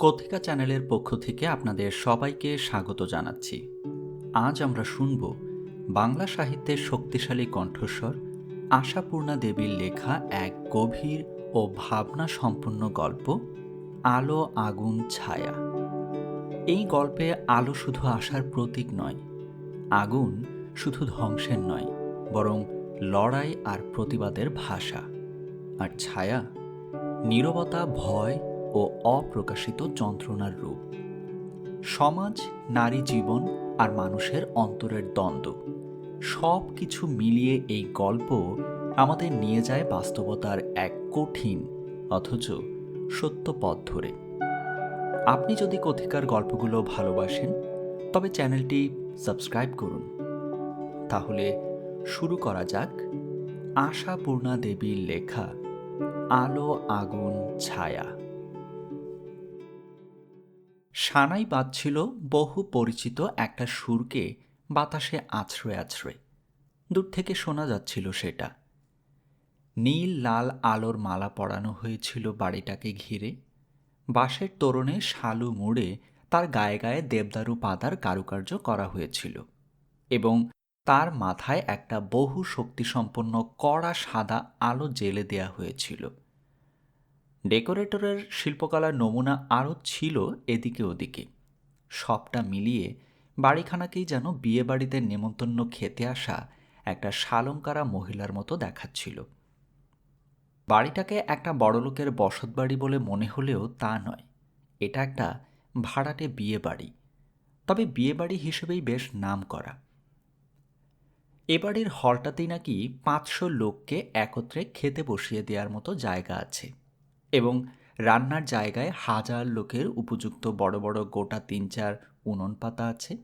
কথিকা চ্যানেলের পক্ষ থেকে আপনাদের সবাইকে স্বাগত জানাচ্ছি। আজ আমরা শুনব বাংলা সাহিত্যের শক্তিশালী কণ্ঠস্বর, আশাপূর্ণা দেবীর লেখা এক গভীর ও ভাবনা সম্পন্ন গল্প, আলো, আগুন, ছায়া। এই গল্পে আলো শুধু আশার প্রতীক নয়, আগুন শুধু ধ্বংসের নয়, বরং লড়াই আর প্রতিবাদের ভাষা। আর ছায়া, নীরবতা, ভয় ও অপ্রকাশিত যন্ত্রণার রূপ। সমাজ, নারী জীবন আর মানুষের অন্তরের দ্বন্দ্ব সব কিছু মিলিয়ে এই গল্প আমাদের নিয়ে যায় বাস্তবতার এক কঠিন, অথচ সত্য পথ ধরে। আপনি যদি কথিকার গল্পগুলো ভালোবাসেন, তবে চ্যানেলটি সাবস্ক্রাইব করুন। তাহলে শুরু করা যাক আশাপূর্ণা দেবীর লেখা, আলো, আগুন, ছায়া। সানাই বাজছিল বহু পরিচিত একটা সুরকে বাতাসে আছড়ে আছড়ে। দূর থেকে শোনা যাচ্ছিল সেটা। নীল লাল আলোর মালা পরানো হয়েছিল বাড়িটাকে ঘিরে। বাঁশের তোরণে শালু মুড়ে তার গায়ে গায়ে দেবদারু পাতার কারুকার্য করা হয়েছিল এবং তার মাথায় একটা বহু শক্তিসম্পন্ন কড়া সাদা আলো জেলে দেয়া হয়েছিল। ডেকোরেটরের শিল্পকলার নমুনা আরও ছিল এদিকে ওদিকে। সবটা মিলিয়ে বাড়িখানাকেই যেন বিয়ে বাড়িতে নেমন্তন্ন খেতে আসা একটা শালঙ্কারা মহিলার মতো দেখাচ্ছিল। বাড়িটাকে একটা বড়লোকের বসত বাড়ি বলে মনে হলেও তা নয়, এটা একটা ভাড়াটে বিয়ে বাড়ি তবে বিয়ে বাড়ি হিসেবেই বেশ নাম করা এ বাড়ির হলটাতেই নাকি পাঁচশো লোককে একত্রে খেতে বসিয়ে দেওয়ার মতো জায়গা আছে। এবং রান্নার জায়গায় হাজার লোকের উপযুক্ত বড় বড় গোটা তিন চার উনন পাতা আছে।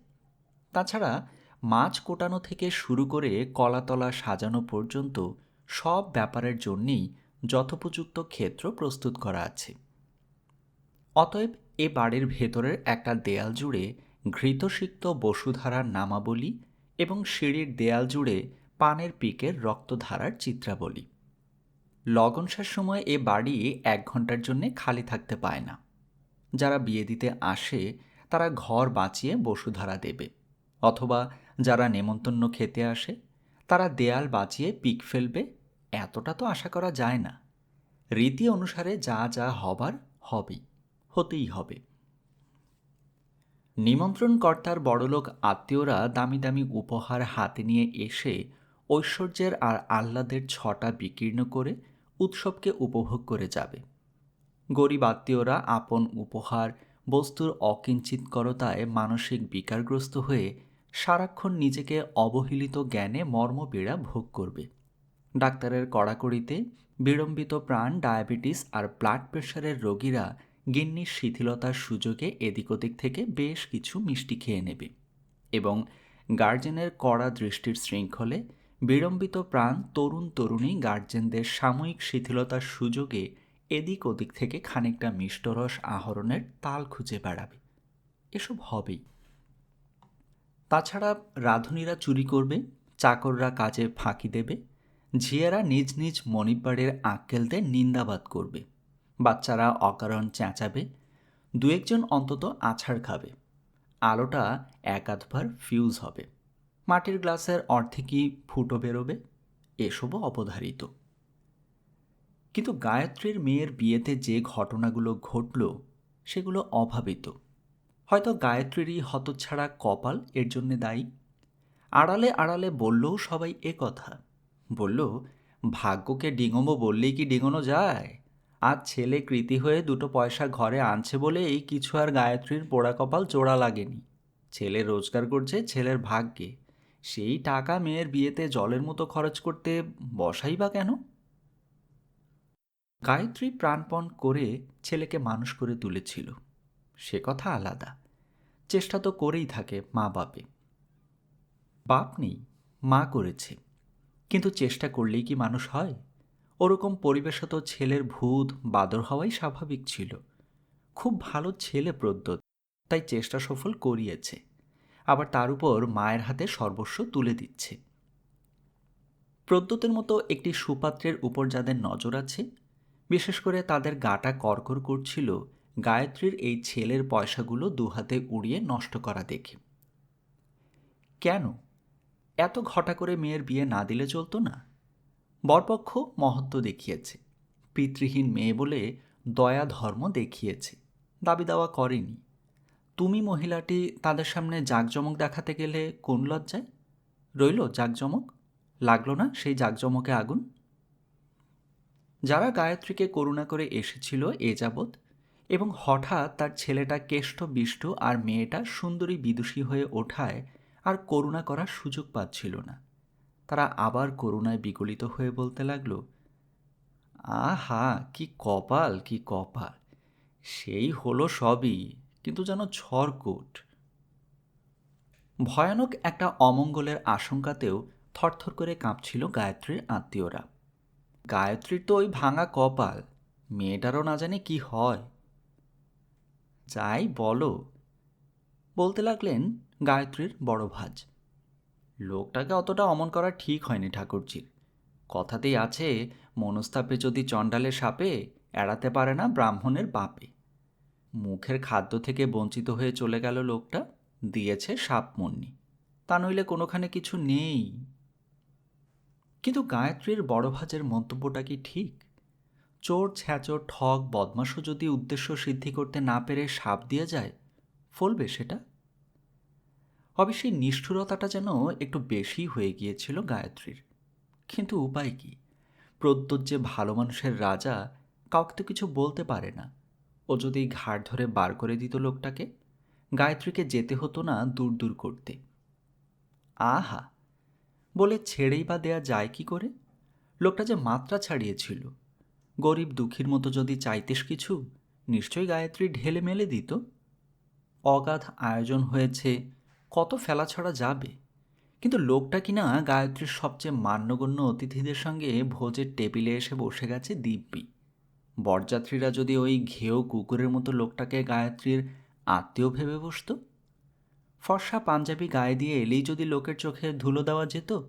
তাছাড়া মাছ কোটানো থেকে শুরু করে কলাতলা সাজানো পর্যন্ত সব ব্যাপারের জন্যেই যথোপযুক্ত ক্ষেত্র প্রস্তুত করা আছে। অতএব এ বাড়ির ভেতরের একটা দেয়াল জুড়ে ঘৃতসিক্ত বসুধারার নামাবলী এবং সিঁড়ির দেয়াল জুড়ে পানের পিকের রক্তধারার চিত্রাবলী। লগনসার সময় এ বাড়ি এক ঘণ্টার জন্যে খালি থাকতে পায় না। যারা বিয়ে দিতে আসে, তারা ঘর বাঁচিয়ে বসুধারা দেবে। অথবা যারা নেমন্তন্ন খেতে আসে, তারা দেয়াল বাঁচিয়ে পিক ফেলবে, এতটা তো আশা করা যায় না। রীতি অনুসারে যা যা হবার হবেই, হতেই হবে। নিমন্ত্রণকর্তার বড়লোক আত্মীয়রা দামি দামি উপহার হাতে নিয়ে এসে ঐশ্বর্যের আর আহ্লাদের ছটা বিকীর্ণ করে উৎসবকে উপভোগ করে যাবে। গরিব আত্মীয়রা আপন উপহার, বস্তুর অকিঞ্চিতকরতায় মানসিক বিকারগ্রস্ত হয়ে সারাক্ষণ নিজেকে অবহেলিত জ্ঞানে মর্মপীড়া ভোগ করবে। ডাক্তারের কড়াকড়িতে বিড়ম্বিত প্রাণ, ডায়াবেটিস আর ব্লাড প্রেশারের রোগীরা গিন্নির শিথিলতার সুযোগে এদিক ওদিক থেকে বেশ কিছু মিষ্টি খেয়ে নেবে এবং গার্জেনের কড়া দৃষ্টির শৃঙ্খলে বিড়ম্বিত প্রাণ তরুণ তরুণী গার্জেনদের সাময়িক শিথিলতার সুযোগে এদিক ওদিক থেকে খানিকটা মিষ্টরস আহরণের তাল খুঁজে বেড়াবে। এসব হবেই। তাছাড়া রাঁধুনিরা চুরি করবে, চাকররা কাজে ফাঁকি দেবে, ঝিয়েরা নিজ নিজ মণিবাড়ির আক্কেলদের নিন্দাবাদ করবে। বাচ্চারা অকারণ চেঁচাবে দু একজন অন্তত আছাড় খাবে। আলোটা এক আধবার ফিউজ হবে। মাটির গ্লাসের অর্ধেকই ফুটো বেরোবে? এসবও অবধারিত কিন্তু গায়ত্রীর মেয়ের বিয়েতে যে ঘটনাগুলো ঘটল, সেগুলো অভাবিত। হয়তো গায়ত্রীরই হতচ্ছাড়া কপাল এর জন্যে দায়ী। আড়ালে আড়ালে বললেও সবাই এ কথা। বলল, ভাগ্যকে ডিঙোবো বললেই কি ডিঙোনো যায়? আজ ছেলে কৃতি হয়ে দুটো পয়সা ঘরে আনছে বলেই কিছু আর গায়ত্রীর পোড়া কপাল জোড়া লাগেনি। ছেলে রোজগার করছে ছেলের ভাগ্যে। সেই টাকা মেয়ের বিয়েতে জলের মতো খরচ করতে বসাই বা কেন? গায়ত্রী প্রাণপণ করে ছেলেকে মানুষ করে তুলেছিল। সে কথা আলাদা। চেষ্টা তো করেই থাকে মা বাপে। বাপ নেই, মা করেছে। কিন্তু চেষ্টা করলেই কি মানুষ হয়? ওরকম পরিবেশে তো ছেলের ভূত, বাদর হওয়াই স্বাভাবিক ছিল। খুব ভালো ছেলে প্রদ্যোত, তাই চেষ্টা সফল করিয়েছে। আবার তার উপর মায়ের হাতে সর্বস্ব তুলে দিচ্ছে। প্রদ্যুতের মতো একটি সুপাত্রের উপর যাদের নজর আছে, বিশেষ করে তাদের গাটা করকর করছিল, গায়ত্রীর এই ছেলের পয়সাগুলো দুহাতে উড়িয়ে নষ্ট করা দেখে। কেন? এত ঘটা করে মেয়ের বিয়ে না দিলে চলতো না? বরপক্ষ মহত্ব দেখিয়েছে। পিতৃহীন মেয়ে বলে দয়া ধর্ম দেখিয়েছে। দাবি দাওয়া করেনি। তুমি মহিলাটি তাদের সামনে জাঁকজমক দেখাতে গেলে কোন লজ্জায়? রইল জাঁকজমক? লাগল না সেই জাঁকজমকে আগুন? যারা গায়ত্রীকে করুণা করে এসেছিল এ যাবৎ এবং হঠাৎ তার ছেলেটা কেষ্ট, বিষ্ট আর মেয়েটা সুন্দরী বিদুষী হয়ে ওঠায় আর করুণা করার সুযোগ পাচ্ছিল না। তারা আবার করুণায় বিগলিত হয়ে বলতে লাগল, আহা, কি কপাল কি কপাল। সেই হলো সবই। কিন্তু যেন ছরকুট ভয়ানক একটা অমঙ্গলের আশঙ্কাতেও থরথর করে কাঁপছিল গায়ত্রীর আত্মীয়রা। গায়ত্রীর তো ওই ভাঙা কপাল, মেয়েটারও না জানে কি হয়। যাই বলো, বলতে লাগলেন গায়ত্রীর বড় ভাজ লোকটাকে অতটা অমন করা ঠিক হয়নি ঠাকুরজির। কথাতেই আছে, মনস্তাপে যদি চণ্ডালে সাপে, এড়াতে পারে না ব্রাহ্মণের বাপে মুখের খাদ্য থেকে বঞ্চিত হয়ে চলে গেল লোকটা, দিয়েছে সাপ মন্নি তা নইলে কোনোখানে কিছু নেই। কিন্তু গায়ত্রীর বড় ভাজের মন্তব্যটা কি ঠিক? চোর, ছ্যাচোর ঠক বদমাশও যদি উদ্দেশ্য সিদ্ধি করতে না পেরে সাপ দিয়ে যায়, ফলবে সেটা? অবশ্যই নিষ্ঠুরতাটা যেন একটু বেশি হয়ে গিয়েছিল গায়ত্রীর। কিন্তু উপায় কি? প্রদ্যোত যে ভালো মানুষের রাজা, কাউকে তো কিছু বলতে পারে না। ও যদি ঘাড় ধরে বার করে দিত লোকটাকে, গায়ত্রীকে যেতে হতো না দূর দূর করতে। আহা, বলে ছেড়েই বা দেয়া যায় কি করে? লোকটা যে মাত্রা ছাড়িয়েছিল। গরিব দুঃখীর মতো যদি চাইতিস কিছু, নিশ্চয়ই গায়ত্রী ঢেলে মেলে দিত। অগাধ আয়োজন হয়েছে, কত ফেলা ছড়া যাবে? কিন্তু লোকটা কিনা গায়ত্রীর সবচেয়ে মান্যগণ্য অতিথিদের সঙ্গে ভোজের টেবিলে এসে বসে গেছে দিব্যি। বরযাত্রীরা যদি ওই ঘেউ কুকুরের মতো লোকটাকে গায়ত্রীর আত্মীয় ভেবে বসত? ফর্সা পাঞ্জাবি গায়ে দিয়ে এলেই যদি লোকের চোখে ধুলো দেওয়া যেত,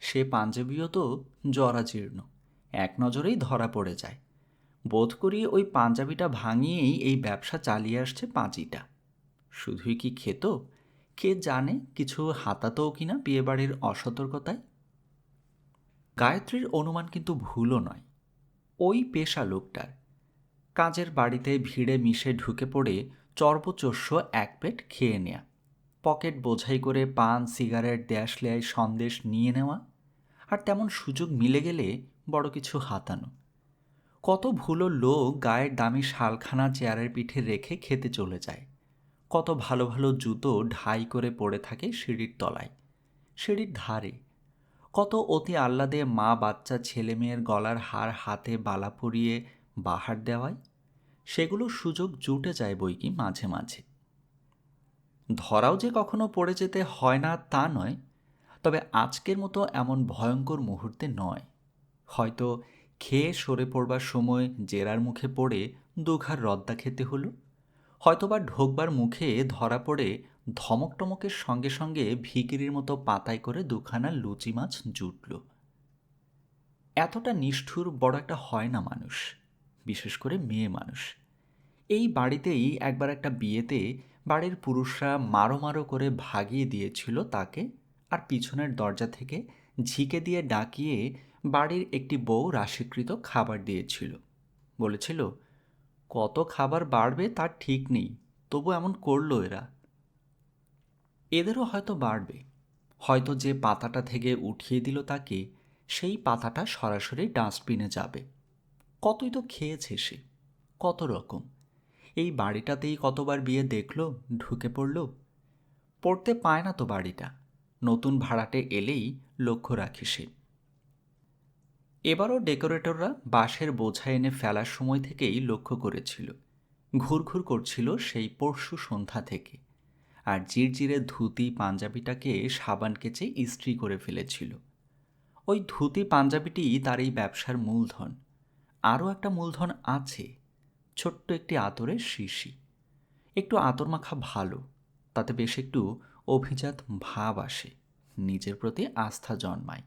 সে পাঞ্জাবিও তো জরাজীর্ণ, এক নজরেই ধরা পড়ে যায়। বোধ করি ওই পাঞ্জাবিটা ভাঙিয়েই এই ব্যবসা চালিয়ে আসছে পাঁচিটা। শুধুই কি খেত? কে জানে কিছু হাতাতেও কিনা বিয়েবাড়ির অসতর্কতায়? গায়ত্রীর অনুমান কিন্তু ভুলও নয়। ওই পেশা লোকটার। কাজের বাড়িতে ভিড়ে মিশে ঢুকে পড়ে চর্বচস্য এক পেট খেয়ে নেয়া। পকেট বোঝাই করে পান, সিগারেট দেশলেয়ায় সন্দেশ নিয়ে নেওয়া। আর তেমন সুযোগ মিলে গেলে বড় কিছু হাতানো। কত ভুলো লোক গায়ের দামি শালখানা চেয়ারের পিঠে রেখে খেতে চলে যায়। কত ভালো ভালো জুতো ঢাই করে পড়ে থাকে সিঁড়ির তলায়। সিঁড়ির ধারে কত অতি আহ্লাদে মা, বাচ্চা, ছেলে মেয়ের গলার হার হাতে বালা পরিয়ে বাহার দেওয়ায়? সেগুলো সুযোগ জুটে যায় বই কি মাঝে মাঝে। ধরাও যে কখনো পড়ে যেতে হয় না তা নয়, তবে আজকের মতো এমন ভয়ঙ্কর মুহূর্তে নয়। হয়তো খেয়ে সরে পড়বার সময় জেরার মুখে পড়ে দুঘার রদ্দা খেতে হলো, হয়তোবা ঢোকবার মুখে ধরা পড়ে ধমক টমকের সঙ্গে সঙ্গে ভিকিরির মতো পাতায় করে দুখানা লুচি মাছ জুটল। এতটা নিষ্ঠুর বড় একটা হয় না মানুষ, বিশেষ করে মেয়ে মানুষ। এই বাড়িতেই একবার একটা বিয়েতে বাড়ির পুরুষরা মারো মারো করে ভাগিয়ে দিয়েছিল তাকে আর পিছনের দরজা থেকে ঝিকে দিয়ে ডাকিয়ে বাড়ির একটি বউ রাশিকৃত খাবার দিয়েছিল। বলেছিল, কত খাবার বাড়বে তার ঠিক নেই, তবু এমন করল এরা। এদেরও হয়তো বাড়বে। হয়তো যে পাতাটা থেকে উঠিয়ে দিল তাকে, সেই পাতাটা সরাসরি ডাস্টবিনে যাবে। কতই তো খেয়েছে সে, কত রকম। এই বাড়িটাতেই কতবার বিয়ে দেখল, ঢুকে পড়ল। পড়তে পায় না তো বাড়িটা, নতুন ভাড়াটে এলেই লক্ষ্য রাখে সে। এবারও ডেকোরেটররা বাঁশের বোঝা এনে ফেলার সময় থেকেই লক্ষ্য করেছিল। ঘুরঘুর করছিল সেই পরশু সন্ধ্যা থেকে। আর জিরজিরে ধুতি পাঞ্জাবিটাকে সাবান কেচে ইস্ত্রি করে ফেলেছিল। ওই ধুতি পাঞ্জাবিটি তার এই ব্যবসার মূলধন। আরও একটা মূলধন আছে, ছোট্ট একটি আতরের শিশি একটু আতর মাখা ভালো, তাতে বেশ একটু অভিজাত ভাব আসে, নিজের প্রতি আস্থা জন্মায়।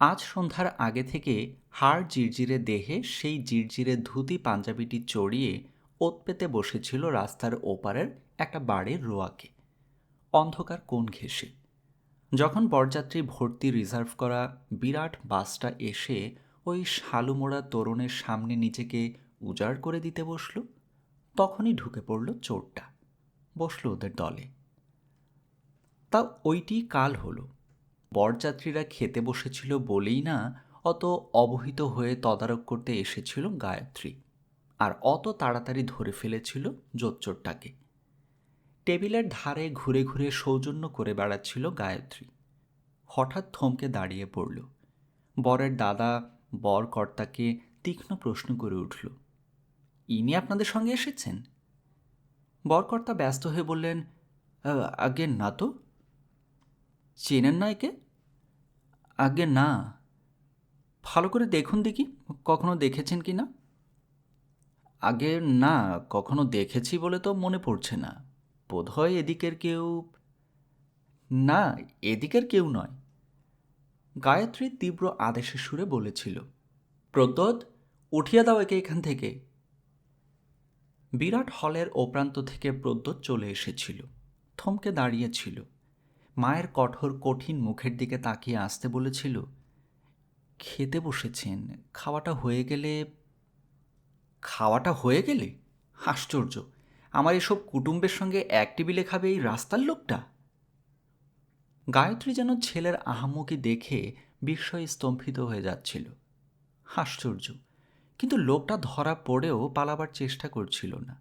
আজ সন্ধ্যার আগে থেকে হাড় জিরজিরে দেহে সেই জিরজিরে ধুতি পাঞ্জাবিটি চড়িয়ে ওত পেতে বসেছিল রাস্তার ওপারের একটা বাড়ির রোয়াকে, অন্ধকার কোণ ঘেঁষে। যখন বরযাত্রী ভর্তি রিজার্ভ করা বিরাট বাসটা এসে ওই শালুমোড়া তরুণের সামনে নিজেকে উজাড় করে দিতে বসল, তখনই ঢুকে পড়ল চোরটা, বসল ওদের দলে। তা ওইটি কাল হলো। বরযাত্রীরা খেতে বসেছিল বলেই না, অত অবহিত হয়ে তদারক করতে এসেছিল গায়ত্রী, আর অত তাড়াতাড়ি ধরে ফেলেছিল জোচ্চোরটাকে টেবিলের ধারে ঘুরে ঘুরে সৌজন্য করে বেড়াচ্ছিল গায়ত্রী। হঠাৎ থমকে দাঁড়িয়ে পড়ল। বরের দাদা বর কর্তাকে তীক্ষ্ণ প্রশ্ন করে উঠল ইনি আপনাদের সঙ্গে এসেছেন? বরকর্তা ব্যস্ত হয়ে বললেন "আ, আগে না তো। চেনেন না একে? আগে না। ভালো করে দেখুন দেখি কখনো দেখেছেন কি না? আগে না কখনো দেখেছি বলে তো মনে পড়ছে না। বোধহয় এদিকের কেউ না, এদিকের কেউ নয়। গায়ত্রী তীব্র আদেশের সুরে বলেছিল প্রদ্যোৎ উঠিয়ে দাও একে এখান থেকে। বিরাট হলের ওপ্রান্ত থেকে প্রদ্যোৎ চলে এসেছিল, থমকে দাঁড়িয়েছিল। মায়ের কঠোর, কঠিন মুখের দিকে তাকিয়ে আসতে বলেছিল, খেতে বসেছেন, খাওয়াটা হয়ে গেলে, খাওয়াটা হয়ে গেলে? আশ্চর্য! আমার এসব কুটুম্বের সঙ্গে এক টেবিলে খাবে এই রাস্তার লোকটা? গায়ত্রী যেন ছেলের আহাম্মকি দেখে বিস্ময়ে স্তম্ভিত হয়ে যাচ্ছিল। আশ্চর্য, কিন্তু লোকটা ধরা পড়েও পালাবার চেষ্টা করছিল না।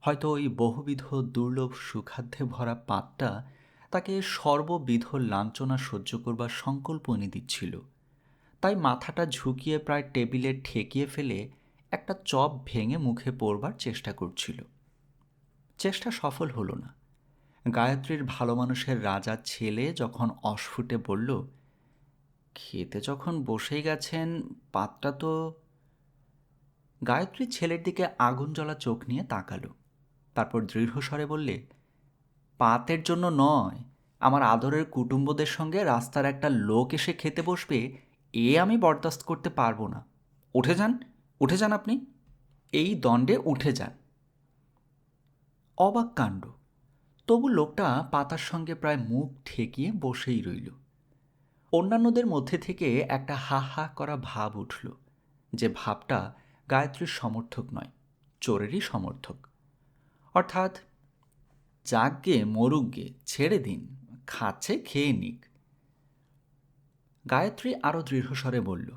হয়তো ওই বহুবিধ দুর্লভ সুখাদ্যে ভরা পাতটা তাকে সর্ববিধ লাঞ্ছনা সহ্য করবার সংকল্প এনে দিচ্ছিল। তাই মাথাটা ঝুঁকিয়ে প্রায় টেবিলে ঠেকিয়ে ফেলে একটা চপ ভেঙে মুখে পড়বার চেষ্টা করছিল। চেষ্টা সফল হলো না। গায়ত্রীর ভালো মানুষের রাজা ছেলে যখন অস্ফুটে বলল, খেতে যখন বসেই গেছেন, পাতটা তো গায়ত্রী ছেলের দিকে আগুন জ্বলা চোখ নিয়ে তাকালো। তারপর দৃঢ়স্বরে বললে, পাতের জন্য নয়, আমার আদরের কুটুম্বদের সঙ্গে রাস্তার একটা লোক এসে খেতে বসবে, এ আমি বরদাস্ত করতে পারব না। উঠে যান উঠে যান আপনি। এই দণ্ডে উঠে যান। অবাক কাণ্ড। তবু লোকটা পাতার সঙ্গে প্রায় মুখ ঠেকিয়ে বসেই রইল। অন্যান্যদের মধ্যে থেকে একটা হা হা করা ভাব উঠল, যে ভাবটা গায়ত্রীর সমর্থক নয়, চোরেরই সমর্থক। অর্থাৎ যাকগে মরুকগে ছেড়ে দিন, খাচ্ছে খেয়ে নিক। গায়ত্রী আরও দৃঢ়স্বরে বলল,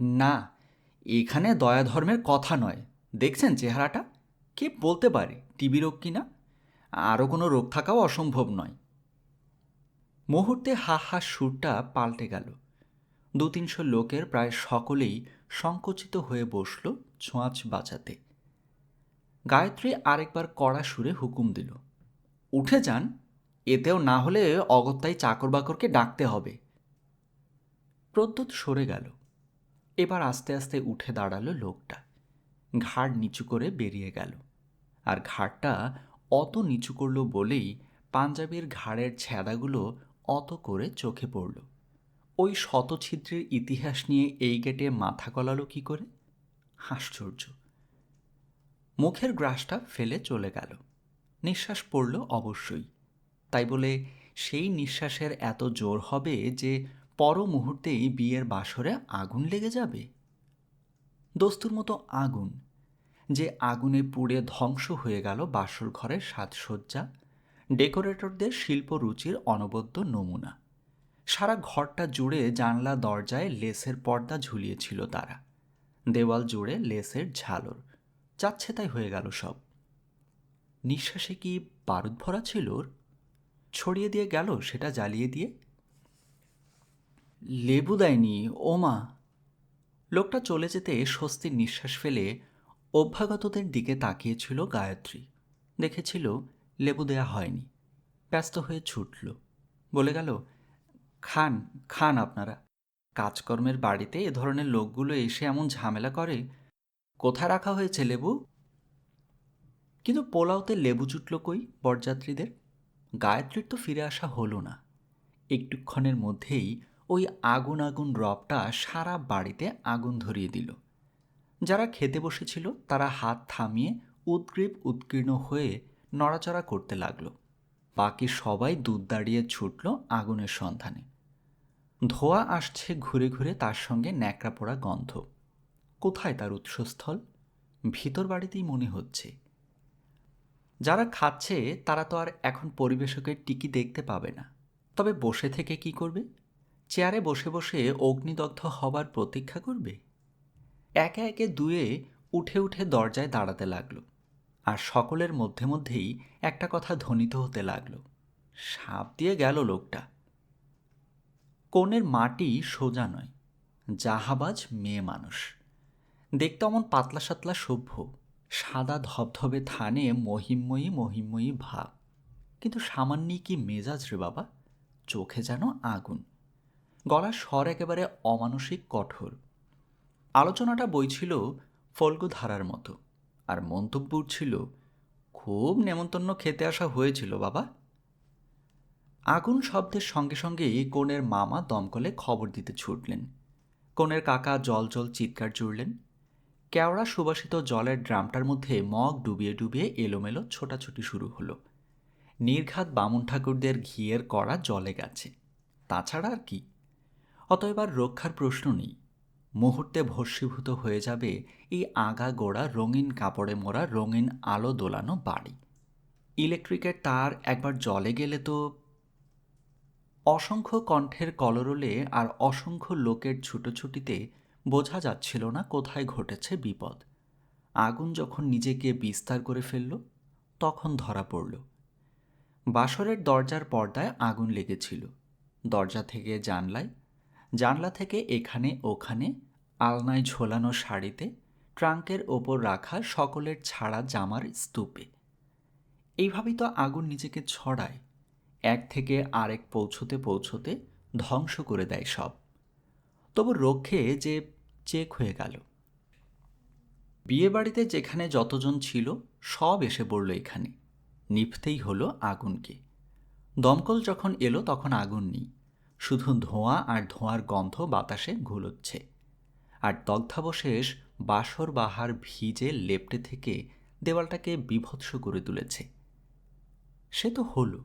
না, এখানে দয়া ধর্মের কথা নয়। দেখছেন চেহারাটা? কে বলতে পারে? টিবি রোগ কি না আরও কোনো রোগ থাকাও অসম্ভব নয়। মুহূর্তে হা হা সুরটা পাল্টে গেল। দু তিনশো লোকের প্রায় সকলেই সংকুচিত হয়ে বসল ছোঁয়াচ বাঁচাতে। গায়ত্রী আরেকবার কড়া সুরে হুকুম দিল, উঠে যান, এতেও না হলে অগত্যাই চাকর বাকরকে ডাকতে হবে। প্রদ্যুৎ সরে গেল। এবার আস্তে আস্তে উঠে দাঁড়াল লোকটা। ঘাড় নিচু করে বেরিয়ে গেল। আর ঘাড়টা অত নিচু করল বলেই পাঞ্জাবির ঘাড়ের ছ্যাদাগুলো অত করে চোখে পড়ল। ওই শতছিদ্রের ইতিহাস নিয়ে এই গেটে মাথা গলালো কি করে? আশ্চর্য। মুখের গ্রাসটা ফেলে চলে গেল। নিঃশ্বাস পড়ল অবশ্যই। তাই বলে সেই নিঃশ্বাসের এত জোর হবে যে পর মুহূর্তেই বিয়ের বাসরে আগুন লেগে যাবে? দস্তুর মতো আগুন। যে আগুনে পুড়ে ধ্বংস হয়ে গেল বাসর ঘরের সাজসজ্জা, ডেকোরেটরদের শিল্পরুচির অনবদ্য নমুনা। সারা ঘরটা জুড়ে জানলা দরজায় লেসের পর্দা ঝুলিয়েছিল তারা। দেওয়াল জুড়ে লেসের ঝালর। যাচ্ছে তাই হয়ে গেল সব। নিঃশ্বাসে কি বারুদ ভরা ছিল ছড়িয়ে দিয়ে গেল সেটা জ্বালিয়ে দিয়ে? লেবু দেয়নি ও মা লোকটা চলে যেতে স্বস্তির নিঃশ্বাস ফেলে অভ্যাগতদের দিকে তাকিয়েছিল গায়ত্রী। দেখেছিল, লেবু দেয়া হয়নি। ব্যস্ত হয়ে ছুটল। বলে গেল, খান খান আপনারা। কাজকর্মের বাড়িতে এ ধরনের লোকগুলো এসে এমন ঝামেলা করে। কোথায় রাখা হয়েছে লেবু? কিন্তু পোলাওতে লেবু জুটল কই বরযাত্রীদের? গায়ত্রীর তো ফিরে আসা হলো না। একটুক্ষণের মধ্যেই ওই আগুন আগুন রবটা সারা বাড়িতে আগুন ধরিয়ে দিল। যারা খেতে বসেছিল, তারা হাত থামিয়ে উদ্গ্রীব উৎকীর্ণ হয়ে নড়াচড়া করতে লাগল। বাকি সবাই দুধ দাঁড়িয়ে ছুটল আগুনের সন্ধানে। ধোয়া আসছে ঘুরে ঘুরে তার সঙ্গে ন্যাকড়া পোড়া গন্ধ। কোথায় তার উৎসস্থল? ভিতর বাড়িতেই মনে হচ্ছে। যারা খাচ্ছে, তারা তো আর এখন পরিবেশকের টিকি দেখতে পাবে না। তবে বসে থেকে কি করবে? চেয়ারে বসে বসে অগ্নিদগ্ধ হবার প্রতীক্ষা করবে? একে একে দুয়ে উঠে উঠে দরজায় দাঁড়াতে লাগল আর সকলের মধ্যে মধ্যেই একটা কথা ধ্বনিত হতে লাগল। সাপ দিয়ে গেল লোকটা। কোণের মাটি সোজা নয়, জাহাবাজ মেয়ে মানুষ। দেখতে অমন পাতলা সাতলা সভ্য, সাদা ধবধবে থানে মহিময়ী মহিময়ী ভাব। কিন্তু সামান্যই কি মেজাজ রে বাবা? চোখে যেন আগুন। গলার স্বর একেবারে অমানসিক কঠোর। আলোচনাটা বইছিল ফল্গুধারার মতো। আর মন্তব্য ছিল, খুব নেমন্তন্ন খেতে আসা হয়েছিল, বাবা। আগুন শব্দের সঙ্গে সঙ্গেই কনের মামা দমকলে খবর দিতে ছুটলেন। কনের কাকা জল জল চিৎকার জুড়লেন। কেওড়া সুবাসিত জলের ড্রামটার মধ্যে মগ ডুবিয়ে ডুবিয়ে এলোমেলো ছোটাছুটি শুরু হলো। নির্ঘাত বামুন ঠাকুরদের ঘিয়ের কড়া জলে গেছে। তাছাড়া আর কি? অতএব আর রক্ষার প্রশ্ন নেই। মুহূর্তে ভস্মীভূত হয়ে যাবে এই আগা গোড়া রঙিন কাপড়ে মোড়া রঙিন আলো দোলানো বাড়ি। ইলেকট্রিকের তার একবার জলে গেলে তো অসংখ্য কণ্ঠের কলরলে আর অসংখ্য লোকের ছুটোছুটিতে বোঝা যাচ্ছিল না কোথায় ঘটেছে বিপদ। আগুন যখন নিজেকে বিস্তার করে ফেলল, তখন ধরা পড়ল। বাসরের দরজার পর্দায় আগুন লেগেছিল। দরজা থেকে জানলায় জানলা থেকে এখানে ওখানে, আলনায় ঝোলানো শাড়িতে, ট্রাঙ্কের ওপর রাখা সকলের ছাড়া জামার স্তূপে। এইভাবেই তো আগুন নিজেকে ছড়ায়, এক থেকে আরেক পৌঁছতে পৌঁছতে ধ্বংস করে দেয় সব। তবু রক্ষে যে চেক হয়ে গেল। বিয়ে বাড়িতে যেখানে যতজন ছিল, সব এসে পড়ল এখানে। নিভতেই হলো আগুনকে। দমকল যখন এলো, তখন আগুন নেই। শুধু ধোঁয়া আর ধোঁয়ার গন্ধ বাতাসে ঘুলোচ্ছে। আর দগ্ধাবশেষ বাসর বাহার ভিজে লেপটে থেকে দেওয়ালটাকে বিভৎস করে তুলেছে। সে তো হলো,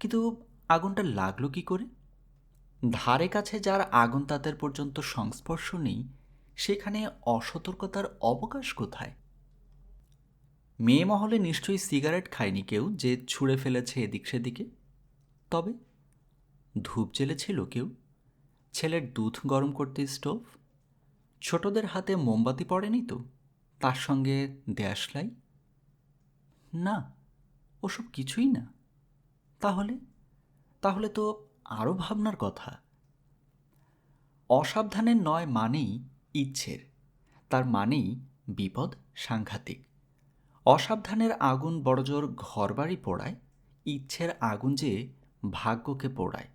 কিন্তু আগুনটা লাগল কি করে? ধারে কাছে যার আগুন তাদের পর্যন্ত সংস্পর্শ নেই, সেখানে অসতর্কতার অবকাশ কোথায়? মেয়ে মহলে নিশ্চয়ই সিগারেট খায়নি কেউ যে ছুঁড়ে ফেলেছে এদিক সেদিকে। তবে ধূপ জ্বেলেছিল কেউ? ছেলের দুধ গরম করতে স্টোভ? ছোটদের হাতে মোমবাতি পড়েনি তো? তার সঙ্গে দেয়াশলাই না, ওসব কিছুই না। তাহলে? তাহলে তো আরও ভাবনার কথা। অসাবধানের নয় মানেই ইচ্ছের, তার মানেই বিপদ সাংঘাতিক। অসাবধানের আগুন বড়জোর ঘরবাড়ি পোড়ায়, ইচ্ছের আগুন যে ভাগ্যকে পোড়ায়।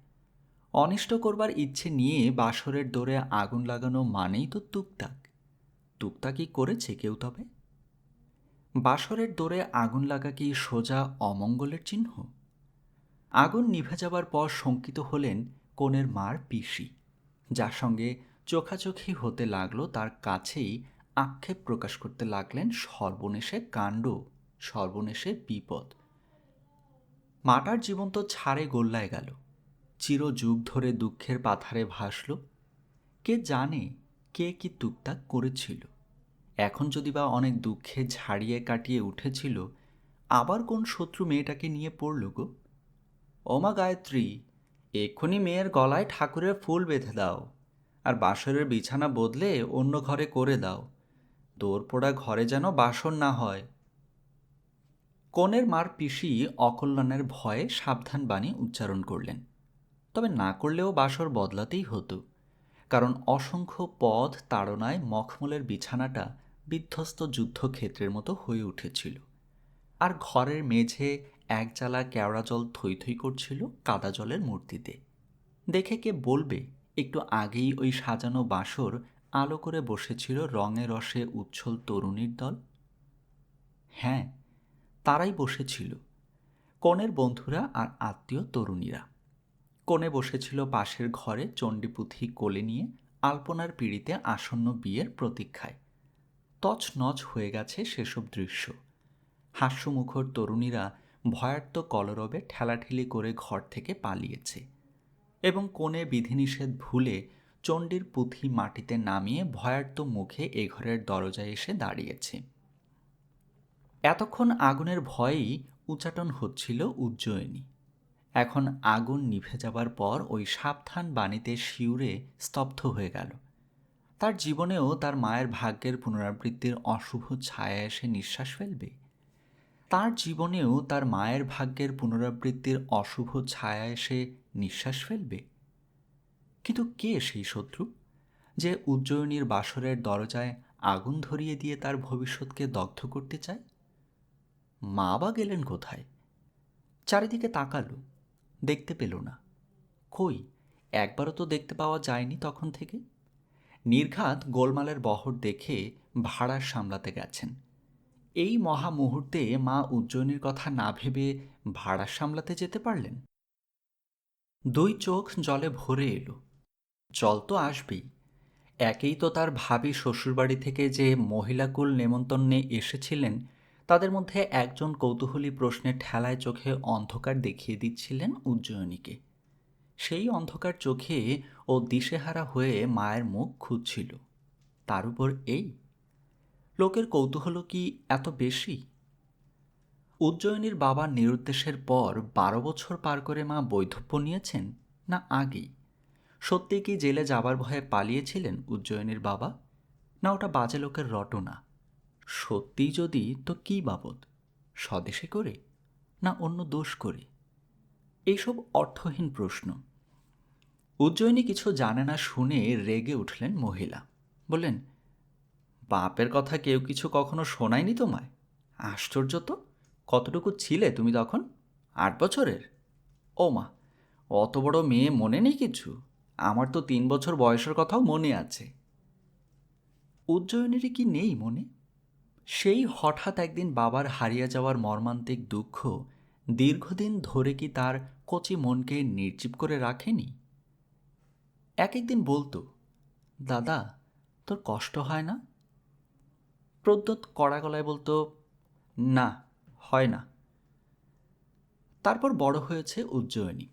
অনিষ্ট করবার ইচ্ছে নিয়ে বাসরের দোরে আগুন লাগানো মানেই তো টুকটাক। টুকটাকই করেছে কেউ তবে? বাসরের দোরে আগুন লাগা কি সোজা অমঙ্গলের চিহ্ন? আগুন নিভে যাবার পর শঙ্কিত হলেন কনের মার পিসি, যার সঙ্গে চোখাচোখি হতে লাগল তার কাছেই আক্ষেপ প্রকাশ করতে লাগলেন সর্বনেশে কাণ্ড সর্বনেশে বিপদ। মাটার জীবন তো ছাড়ে গোল্লায় গেল। চিরযুগ ধরে দুঃখের পাথারে ভাসল। কে জানে কে কি টুকটাক করেছিল। এখন যদি বা অনেক দুঃখে ঝাড়িয়ে কাটিয়ে উঠেছিল, আবার কোন শত্রু মেয়েটাকে নিয়ে পড়ল গো? ওমা গায়ত্রী, এক্ষুনি মেয়ের গলায় ঠাকুরের ফুল বেঁধে দাও, আর বাসরের বিছানা বদলে অন্য ঘরে করে দাও। দোর পোড়া ঘরে যেন বাসন না হয়। কনের মার পিসি অকল্যাণের ভয়ে সাবধান বাণী উচ্চারণ করলেন। তবে না করলেও বাসর বদলাতেই হতো। কারণ অসংখ্য পথ তাড়নায় মখমলের বিছানাটা বিধ্বস্ত যুদ্ধক্ষেত্রের মতো হয়ে উঠেছিল। আর ঘরের মেঝে এক জ্বালা কেওড়া জল থই থই করছিল কাদা জলের মূর্তিতে। দেখে কে বলবে, একটু আগেই ওই সাজানো বাসর আলো করে বসেছিল রঙে রসে উচ্ছল তরুণীর দল? হ্যাঁ তারাই বসেছিল। কনের বন্ধুরা আর আত্মীয় তরুণীরা। কোণে বসেছিল পাশের ঘরে চণ্ডীপুঁথি কোলে নিয়ে আলপনার পিড়িতে আসন্ন বিয়ের প্রতীক্ষায়। তছনছ হয়ে গেছে সেসব দৃশ্য। হাস্যমুখর তরুণীরা ভয়ার্ত কলরবে ঠেলাঠেলি করে ঘর থেকে পালিয়েছে এবং কোণে বিধিনিষেধ ভুলে চণ্ডীর পুঁথি মাটিতে নামিয়ে ভয়ার্ত মুখে এ ঘরের দরজায় এসে দাঁড়িয়েছে। এতক্ষণ আগুনের ভয়েই উচাটন হচ্ছিল উজ্জয়িনী। এখন আগুন নিভে যাবার পর ওই সাবধান বাণীতে শিউরে স্তব্ধ হয়ে গেল। তার জীবনেও তার মায়ের ভাগ্যের পুনরাবৃত্তির অশুভ ছায়া এসে নিঃশ্বাস ফেলবে। তার জীবনেও তার মায়ের ভাগ্যের পুনরাবৃত্তির অশুভ ছায়া এসে নিঃশ্বাস ফেলবে। কিন্তু কে সেই শত্রু? যে উজ্জয়িনীর বাসরের দরজায় আগুন ধরিয়ে দিয়ে তার ভবিষ্যৎকে দগ্ধ করতে চায়? মা বা গেলেন কোথায়? চারিদিকে তাকালো। দেখতে পেল না। কই, একবারও তো দেখতে পাওয়া যায়নি তখন থেকে? নির্ঘাত গোলমালের বহর দেখে ভাড়া সামলাতে গেছেন। এই মহা মুহূর্তে মা উজ্জয়িনীর কথা না ভেবে ভাড়া সামলাতে যেতে পারলেন? দুই চোখ জলে ভরে এলো। জল তো আসবেই। একেই তো তার ভাবি শ্বশুরবাড়ি থেকে যে মহিলাকুল নেমন্তন্নে এসেছিলেন তাদের মধ্যে একজন কৌতূহলী প্রশ্নের ঠেলায় চোখে অন্ধকার দেখিয়ে দিচ্ছিলেন উজ্জয়িনীকে। সেই অন্ধকার চোখে ও দিশেহারা হয়ে মায়ের মুখ খুঁজছিল। তার উপর এই, লোকের কৌতূহল কি এত বেশি? উজ্জয়িনীর বাবার নিরুদ্দেশের পর বারো বছর পার করে মা বৈধব্য নিয়েছেন না আগেই? সত্যি কি জেলে যাবার ভয়ে পালিয়েছিলেন উজ্জয়িনীর বাবা? না ওটা বাজে লোকের রটনা। সত্যি যদি, তো কি বাবদ? স্বদেশে করে না অন্য দোষ করে? এইসব অর্থহীন প্রশ্ন। উজ্জয়িনী কিছু জানে না শুনে রেগে উঠলেন মহিলা। বললেন, বাপের কথা কেউ কিছু কখনো শোনায়নি তোমায়? আশ্চর্য তো, কতটুকু ছিলে তুমি তখন? আট বছরের? ও মা, অত বড় মেয়ে মনে নেই কিছু? আমার তো তিন বছর বয়সের কথাও মনে আছে। উজ্জয়িনীরই কি নেই মনে? সেই হঠাৎ একদিন বাবার হারিয়ে যাওয়ার মর্মান্তিক দুঃখ দীর্ঘদিন ধরে কি তার কচি মনকে নির্জীব করে রাখেনি? এক একদিন বলতো, দাদা, তোর কষ্ট হয় না? প্রদ্যোৎ কড়া গলায় বলতো, না, হয় না। তারপর বড় হয়েছে উজ্জয়িনী।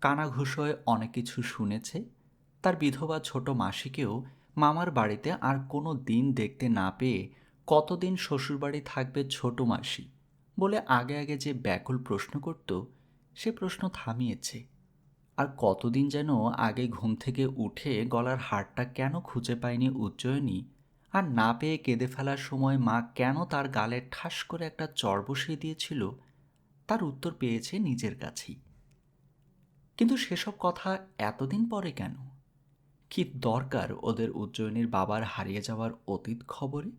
কানাঘুষোয় অনেক কিছু শুনেছে। তার বিধবা ছোট মাসিকেও মামার বাড়িতে আর কোনো দিন দেখতে না পেয়ে কতদিন শ্বশুরবাড়ি থাকবে ছোট মাসি বলে আগে আগে যে ব্যাকুল প্রশ্ন করত, সে প্রশ্ন থামিয়েছে। আর কতদিন যেন আগে ঘুম থেকে উঠে গলার হাড়টা কেন খুঁজে পায়নি উজ্জয়িনী আর না পেয়ে কেঁদে ফেলার সময় মা কেন তার গালে ঠাস করে একটা চর বসিয়ে দিয়েছিল, তার উত্তর পেয়েছে নিজের কাছেই। কিন্তু সেসব কথা এতদিন পরে কেন? কি দরকার ওদের উজ্জয়িনীর বাবার হারিয়ে যাওয়ার অতীত খবরে?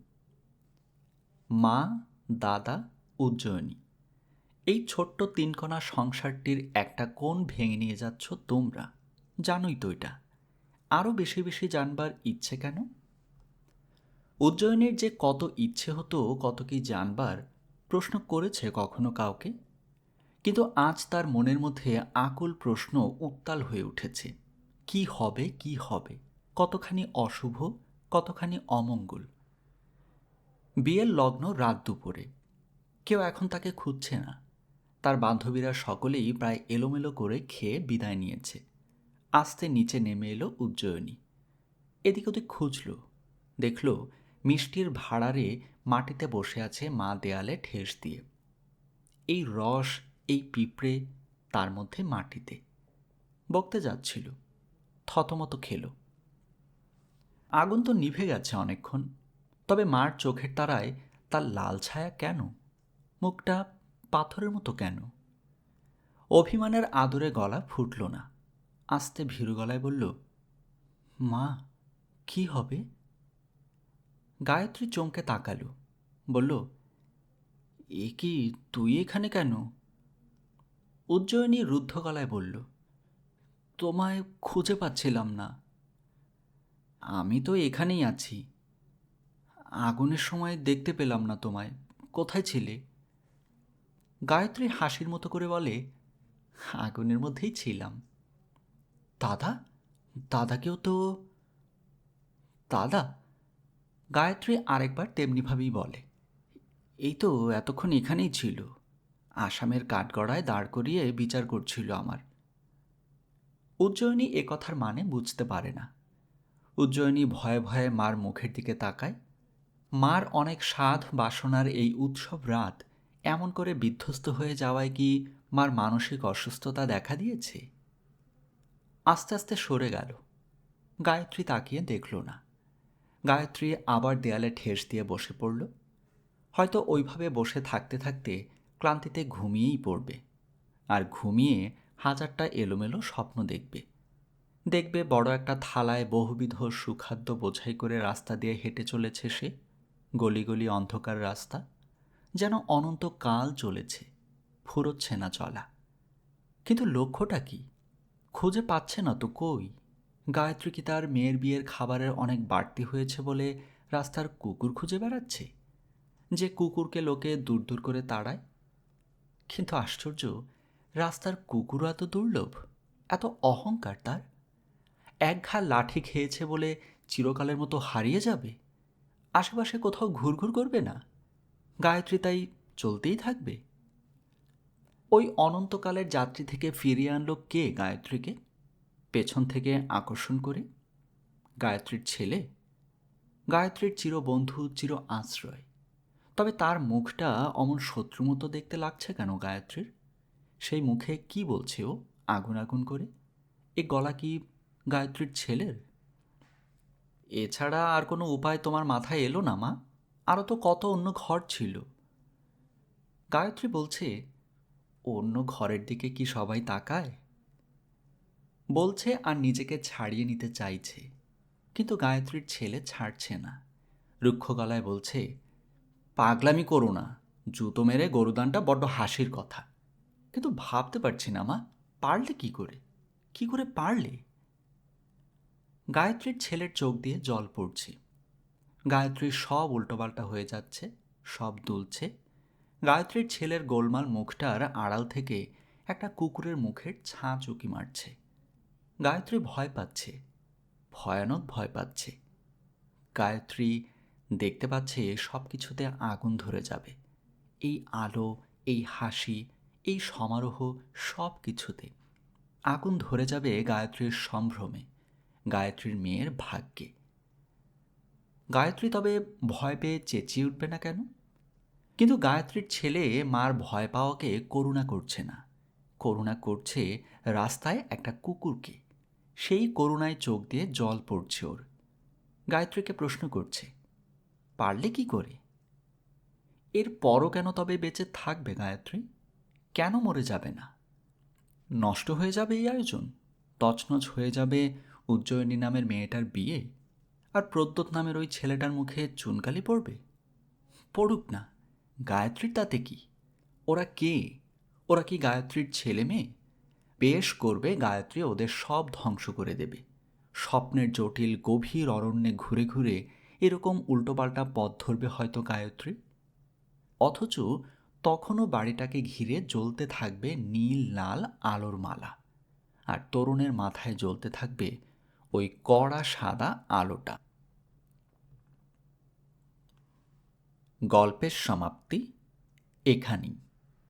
মা, দাদা, উজ্জয়িনী। এই ছোট্ট তিনকণা সংসারটির একটা কোণ ভেঙে নিয়ে যাচ্ছ তোমরা। জানোই তো এটা। আরও বেশি বেশি জানবার ইচ্ছে কেন? উজ্জয়িনীর যে কত ইচ্ছে হতো, কত কি জানবার, প্রশ্ন করেছে কখনো কাউকে? কিন্তু আজ তার মনের মধ্যে আকুল প্রশ্ন উত্তাল হয়ে উঠেছে। কি হবে কি হবে? কতখানি অশুভ, কতখানি অমঙ্গল? বিয়ের লগ্ন রাত দুপুরে। কেউ এখন তাকে খুঁজছে না। তার বান্ধবীরা সকলেই প্রায় এলোমেলো করে খেয়ে বিদায় নিয়েছে। আস্তে নিচে নেমে এলো উজ্জয়িনী। এদিক ওদিক খুঁজল। দেখল মিষ্টির ভাড়ারে মাটিতে বসে আছে মা দেয়ালে ঠেস দিয়ে। এই রস, এই পিঁপড়ে তার মধ্যে মাটিতে। বকতে যাচ্ছিল। থতমত খেল। আগুন তো নিভে গেছে অনেকক্ষণ। তবে মার চোখের তারায় তার লাল ছায়া কেন? মুখটা পাথরের মতো কেন? অভিমানের আদরে গলা ফুটল না। আস্তে ভীরু গলায় বলল, মা, কি হবে? গায়ত্রী চমকে তাকালো, বলল, এ কি তুই এখানে কেন? উজ্জয়িনী রুদ্ধ গলায় বলল, তোমায় খুঁজে পাচ্ছিলাম না। আমি তো এখানেই আছি। আগুনের সময় দেখতে পেলাম না তোমায়। কোথায় ছিলে? গায়ত্রী হাসির মতো করে বলে, আগুনের মধ্যেই ছিলাম। দাদা? দাদাকেও তো দাদা? গায়ত্রী আরেকবার তেমনিভাবেই বলে, এই তো এতক্ষণ এখানেই ছিল। আসামের কাঠগড়ায় দাঁড় করিয়ে বিচার করছিল আমার। উজ্জয়িনী এ কথার মানে বুঝতে পারে না। উজ্জয়িনী ভয়ে ভয়ে মার মুখের দিকে তাকায়। মার অনেক সাধ বাসনার এই উৎসব রাত এমন করে বিধ্বস্ত হয়ে যাওয়ায় কি মার মানসিক অসুস্থতা দেখা দিয়েছে? আস্তে আস্তে সরে গেল। গায়ত্রী তাকিয়ে দেখল না। গায়ত্রী আবার দেয়ালে ঠেস দিয়ে বসে পড়ল। হয়তো ওইভাবে বসে থাকতে থাকতে ক্লান্তিতে ঘুমিয়েই পড়বে। আর ঘুমিয়ে হাজারটা এলোমেলো স্বপ্ন দেখবে। দেখবে বড় একটা থালায় বহুবিধ সুখাদ্য বোঝাই করে রাস্তা দিয়ে হেঁটে চলেছে সে। গলি গলি অন্ধকার রাস্তা যেন অনন্ত কাল চলেছে, ফুরোচ্ছে না চলা। কিন্তু লক্ষ্যটা কি? খুঁজে পাচ্ছে না তো কই? গায়ত্রী কি তার মেয়ের বিয়ের খাবারের অনেক বাড়তি হয়েছে বলে রাস্তার কুকুর খুঁজে বেড়াচ্ছে? যে কুকুরকে লোকে দূর দূর করে তাড়ায়? কিন্তু আশ্চর্য, রাস্তার কুকুরও এত দুর্লভ, এত অহংকার তার? এক ঘা লাঠি খেয়েছে বলে চিরকালের মতো হারিয়ে যাবে? আশেপাশে কোথাও ঘুরঘুর করবে না? গায়ত্রী তাই চলতেই থাকবে। ওই অনন্তকালের যাত্রী থেকে ফিরিয়ে আনলো কে গায়ত্রীকে? পেছন থেকে আকর্ষণ করে গায়ত্রীর ছেলে? গায়ত্রীর চিরবন্ধু, চির আশ্রয়। তবে তার মুখটা অমন শত্রু মতো দেখতে লাগছে কেন গায়ত্রীর? সেই মুখে কি বলছে ও আগুন আগুন করে? এ গলা কি গায়ত্রীর ছেলের? এছাড়া আর কোনো উপায় তোমার মাথায় এলো না, মা? আরও তো কত অন্য ঘর ছিল। গায়ত্রী বলছে, অন্য ঘরের দিকে কি সবাই তাকায়? বলছে, আর নিজেকে ছাড়িয়ে নিতে চাইছে। কিন্তু গায়ত্রীর ছেলে ছাড়ছে না। রুক্ষ গলায় বলছে, পাগলামি করো না। জুতো মেরে গরুদানটা বড্ড হাসির কথা। কিন্তু ভাবতে পারছি না, মা। পারলে কি করে? কি করে পারলে? গায়ত্রীর ছেলের চোখ দিয়ে জল পড়ছে। গায়ত্রীর সব উল্টোপাল্টা হয়ে যাচ্ছে, সব দুলছে। গায়ত্রীর ছেলের গোলমাল মুখটার আড়াল থেকে একটা কুকুরের মুখের ছাঁ চুকি মারছে। গায়ত্রী ভয় পাচ্ছে, ভয়ানক ভয় পাচ্ছে। গায়ত্রী দেখতে পাচ্ছে সব কিছুতে আগুন ধরে যাবে। এই আলো, এই হাসি, এই সমারোহ সব কিছুতে আগুন ধরে যাবে গায়ত্রীর সম্ভ্রমে। গায়ত্রীর মেয়ের ভাগ্যে। গায়ত্রী তবে ভয় পেয়ে চেঁচিয়ে উঠবে না কেন? কিন্তু গায়ত্রীর ছেলে মার ভয় পাওয়াকে করুণা করছে না। করুণা করছে রাস্তায় একটা কুকুরকে। সেই করুণায় চোখ দিয়ে জল পড়ছে ওর। গায়ত্রীকে প্রশ্ন করছে, পারলে কি করে? এর পরও কেন তবে বেঁচে থাকবে গায়ত্রী? কেন মরে যাবে না? নষ্ট হয়ে যাবে এই আয়োজন? তছনছ হয়ে যাবে উজ্জয়িনী নামের মেয়েটার বিয়ে আর প্রদ্যোৎ নামের ওই ছেলেটার মুখে চুনকালি পড়বে? পড়ুক না, গায়ত্রীর তাতে কি? ওরা কে? ওরা কি গায়ত্রীর ছেলে মেয়ে? বেশ করবে গায়ত্রী ওদের সব ধ্বংস করে দেবে। স্বপ্নের জটিল, গভীর অরণ্যে ঘুরে ঘুরে এরকম উল্টোপাল্টা পথ ধরবে হয়তো গায়ত্রী। অথচ তখনও বাড়িটাকে ঘিরে জ্বলতে থাকবে নীল, লাল আলোর মালা। আর তরুণের মাথায় জ্বলতে থাকবে ওই কড়া সাদা আলোটা। গল্পের সমাপ্তি এখানেই।